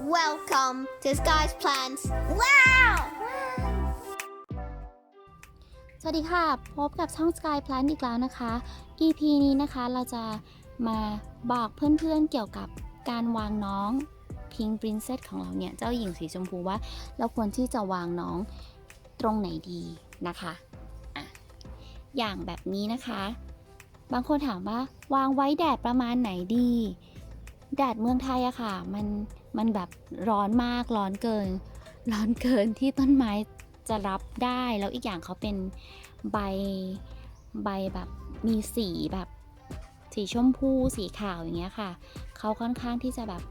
Welcome to Sky's Plants. Wow! สวัสดีค่ะ พบกับช่อง Sky Plant อีกแล้วนะคะ EP นี้นะคะเราจะมาบอกเพื่อนๆเกี่ยวกับการวางน้อง Pink Princess ของเราเนี่ย เจ้าหญิงสีชมพูว่า เราควรที่จะวางน้องตรงไหนดีนะคะอะอย่างแบบนี้นะคะ บางคนถามว่าวางไว้แดดประมาณไหนดี แดดเมืองไทยอะค่ะ มัน มันแบบร้อนมากร้อนเกิน ร้อนเกินที่ต้นไม้จะรับได้แล้วอีกอย่างเขาเป็นใบใบแบบมีสีแบบสีชมพูสีขาวอย่างเงี้ยค่ะ เขาค่อนข้างที่จะแบบ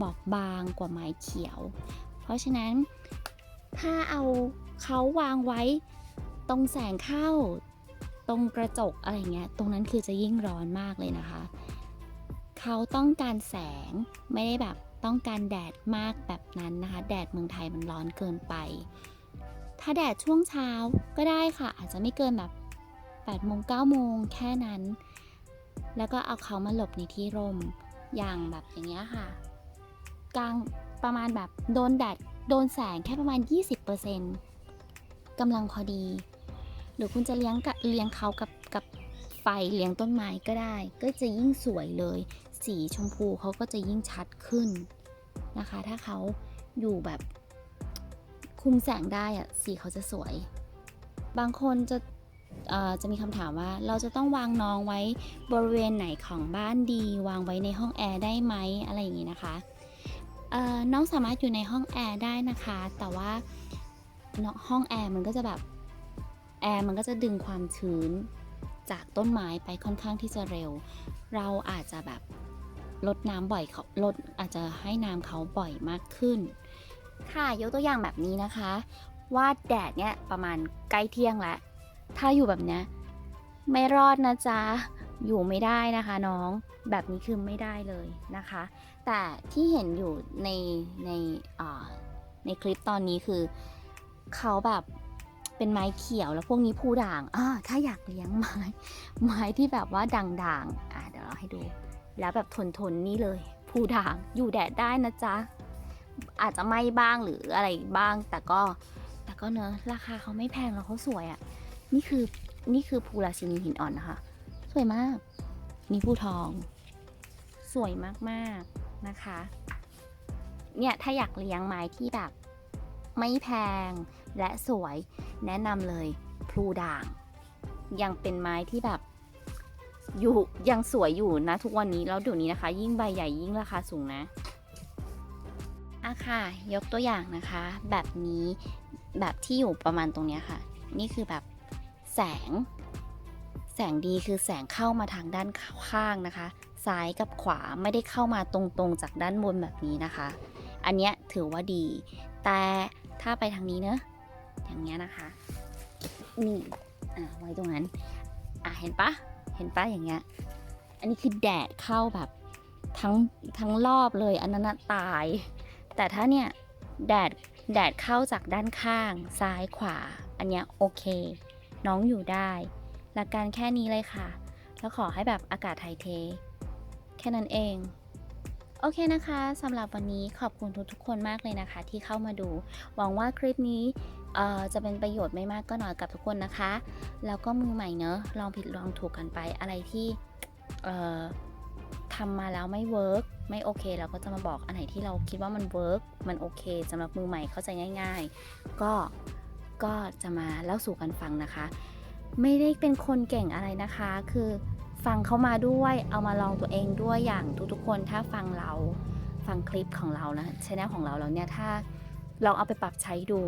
บอบบางกว่าไม้เขียว เพราะฉะนั้นถ้าเอาเขาวางไว้ตรงแสงเข้าตรงกระจกอะไรเงี้ย ตรงนั้นคือจะยิ่งร้อนมากเลยนะคะ เขาต้องการแสงไม่ได้แบบ ต้องการแดดมากแบบนั้นนะคะ แดดเมืองไทยมันร้อนเกินไป ถ้าแดดช่วงเช้าก็ได้ค่ะ อาจจะไม่เกินแบบ8โมง9โมงแค่นั้น แล้วก็เอาเขามาหลบในที่ร่มอย่างแบบอย่างเงี้ยค่ะ กลางประมาณแบบโดนแดดโดนแสงแค่ประมาณ 20%กำลังพอดี หรือคุณจะเลี้ยงกับเลี้ยงเขากับกับไฟเลี้ยงต้นไม้ก็ได้ ก็จะยิ่งสวยเลย สีชมพูเขาก็จะยิ่งชัดขึ้นนะคะ ถ้าเขาอยู่แบบคุมแสงได้อะสีเขาจะสวย บางคนจะจะมีคำถามว่าเราจะต้องวางน้องไว้บริเวณไหนของบ้านดี วางไว้ในห้องแอร์ได้ไหมอะไรอย่างนี้นะคะน้องสามารถอยู่ในห้องแอร์ได้นะคะ แต่ว่าห้องแอร์มันก็จะแบบแอร์มันก็จะดึงความชื้นจากต้นไม้ไปค่อนข้างที่จะเร็ว เราอาจจะแบบ ลดน้ำบ่อยเขาลดอาจจะให้น้ำเขาบ่อยมากขึ้น ค่ะยกตัวอย่างแบบนี้นะคะ ว่าแดดเนี่ยประมาณใกล้เที่ยงแล้วถ้าอยู่แบบเนี้ยไม่รอดนะจ๊ะอยู่ไม่ได้นะคะน้องแบบนี้คือไม่ได้เลยนะคะ แต่ที่เห็นอยู่ในในในคลิปตอนนี้คือเขาแบบเป็นไม้เขียวแล้วพวกนี้ผู้ด่างอ่าถ้าอยากเลี้ยงไม้ ไม้ที่แบบว่าด่างๆอ่าเดี๋ยวเราให้ดู แล้วแบบทนทนนี่เลยผู้ด่างอยู่แดดได้นะจ๊ะ อาจจะไหม่บ้างหรืออะไรบ้าง แต่ก็แต่ก็เนอะราคาเขาไม่แพงแล้วเขาสวยอะ่ะ นี่คือนี่คือภูราชินีหินอ่อนนะคะ สวยมาก นี่ภูทอง สวยมากๆนะคะ เนี่ยถ้าอยากเลี้ยงไม้ที่แบบไม่แพงและสวยแนะนำเลยพลูด่าง ยังเป็นไม้ที่แบบ อยู่ยังสวยอยู่นะ ทุกวันนี้แล้วเดี๋ยวนี้นะคะ ยิ่งใบใหญ่ยิ่งราคาสูงนะอะค่ะ ยกตัวอย่างนะคะ แบบนี้แบบที่อยู่ประมาณตรงเนี้ยค่ะ นี่คือแบบแสง แสงดีคือแสงเข้ามาทางด้านข้างนะคะ ซ้ายกับขวาไม่ได้เข้ามาตรงๆจากด้านบนแบบนี้นะคะ อันเนี้ยถือว่าดี แต่ถ้าไปทางนี้เนอะอย่างเงี้ยนะคะ นี่อะไว้ตรงนั้น อะเห็นปะ เห็นปะอย่างเงี้ย อันนี้คือแดดเข้าแบบทั้งทั้งรอบเลยอันนั้นตาย แต่ถ้าเนี่ยแดดแดดเข้าจากด้านข้างซ้ายขวา อันเนี้ยโอเค น้องอยู่ได้ หลักการแค่นี้เลยค่ะ แล้วขอให้แบบอากาศถ่ายเท แค่นั้นเอง โอเคนะคะสำหรับวันนี้ขอบคุณทุกๆคนมากเลยนะคะ ที่เข้ามาดู หวังว่าคลิปนี้ จะเป็นประโยชน์ไม่มากก็น้อยกับทุกคนนะคะ แล้วก็มือใหม่เนอะลองผิดลองถูกกันไปอะไรที่ทำมาแล้วไม่เวิร์กไม่โอเคเราก็จะมาบอกอันไหนที่เราคิดว่ามันเวิร์กมันโอเคสำหรับมือใหม่เข้าใจง่าย ๆ ก็ก็จะมาเล่าสู่กันฟังนะคะ ไม่ได้เป็นคนเก่งอะไรนะคะ คือฟังเขามาด้วยเอามาลองตัวเองด้วยอย่างทุกๆคนถ้าฟังเราฟังคลิปของเรานะชแนลของเราแล้วเนี่ยถ้าลองเอาไปปรับใช้ดู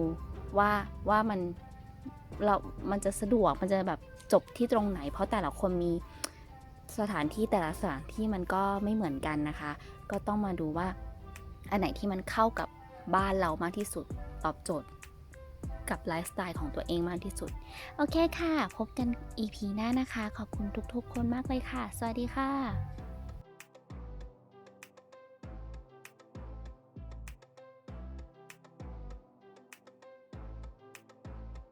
ว่าว่ามันเรา มันจะสะดวก มันจะแบบจบที่ตรงไหน เพราะแต่ละคนมีสถานที่แต่ละสถานที่มันก็ไม่เหมือนกันนะคะ ก็ต้องมาดูว่าอันไหนที่มันเข้ากับบ้านเรามากที่สุดตอบโจทย์กับไลฟ์สไตล์ของตัวเองมากที่สุด โอเคค่ะ พบกัน EP หน้านะคะ ขอบคุณทุกๆคนมากเลยค่ะ สวัสดีค่ะ